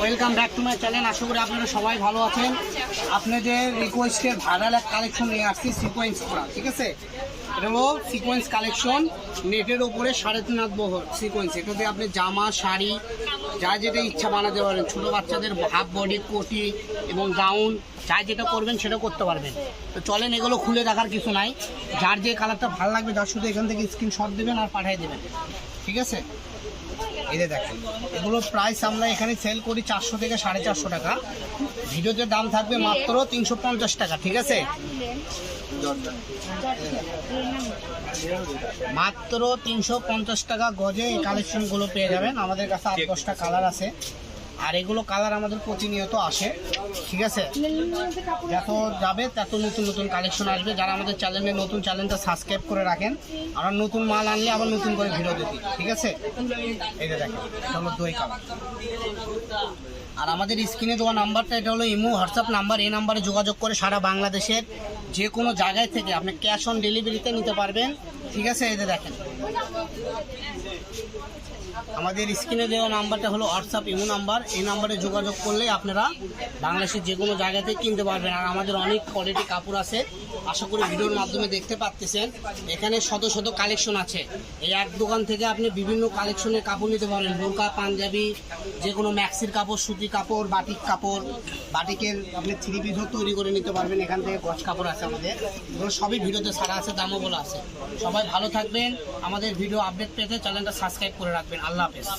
Welcome back to my channel আশা করি আপনারা সবাই ভালো আছেন। আপনাদের রিকোয়েস্টের ভাইরাল এক কালেকশন নিয়ে আসছি সিকোয়েন্স করা, ঠিক আছে? এটা হলো সিকোয়েন্স কালেকশন নেটের ওপরে সাড়ে তিন হাত বহর সিকোয়েন্স এটাতে আপনি জামা, শাড়ি, যা যেটা ইচ্ছা বানাতে পারেন। ছোটো বাচ্চাদের হাফ বডি কোটি এবং গাউন যা যেটা করবেন সেটা করতে পারবেন। তো চলেন, এগুলো খুলে দেখার কিছু নাই। যার যে কালারটা ভালো লাগবে, তার শুধু এখান থেকে স্ক্রিনশট দেবেন আর পাঠিয়ে দেবেন। ঠিক আছে? এই যে দেখেন এগুলো প্রাইস আমরা এখানে সেল করি চারশো থেকে সাড়ে চারশো টাকা। ভিডিওতে দাম থাকবে মাত্র তিনশো পঞ্চাশ টাকা, ঠিক আছে? মাত্র তিনশো পঞ্চাশ টাকা গজে এই কালেকশনগুলো পেয়ে যাবেন। আমাদের কাছে আট দশটা কালার আছে। আর এগুলো কালার আমাদের প্রতিনিয়ত আসে, ঠিক আছে? যত যাবে, তত নতুন নতুন কালেকশন আসবে। যারা আমাদের চ্যানেলে নতুন চ্যানেলটা সাবস্ক্রাইব করে রাখেন আমরা নতুন মাল আনলে আবার নতুন করে ভিডিও দিই ঠিক আছে? এই যে দেখেন, এটা দই কালার আর আমাদের স্ক্রিনে দেওয়া নাম্বারটা, এটা হলো ইমো, হোয়াটসঅ্যাপ নাম্বার, এই নাম্বারে যোগাযোগ করে সারা বাংলাদেশের যে কোনো জায়গায় থেকে আপনি ক্যাশ অন ডেলিভারিতে নিতে পারবেন। ঠিক আছে, এই যে দেখেন। আমাদের স্ক্রিনে দেওয়া নাম্বারটা হলো হোয়াটসঅ্যাপ ইমো নাম্বার। এই নাম্বারে যোগাযোগ করলে আপনারা বাংলাদেশের যে কোনো জায়গাতে কিনতে পারবেন। আর আমাদের অনেক কোয়ালিটি কাপড় আছে। আশা করি ভিডিওর মাধ্যমে দেখতে পাচ্ছেন এখানে শত শত কালেকশন আছে। এই এক দোকান থেকে আপনি বিভিন্ন কালেকশনের কাপড় নিতে পারেন। বোরকা, পাঞ্জাবি, যে কোনো ম্যাক্সির কাপড়, সুতি কাপড় বাটিক কাপড় বাটিকের আপনি থ্রি পিসও তৈরি করে নিতে পারবেন। এখান থেকে গছ কাপড় আছে আমাদের। সবই ভিডিওতে ছাড়া আছে, দামও বলা আছে। সবাই ভালো থাকবেন। আমাদের ভিডিও আপডেট পেতে চ্যানেলটা সাবস্ক্রাইব করে রাখবেন। আল্লাহ হাফেজ।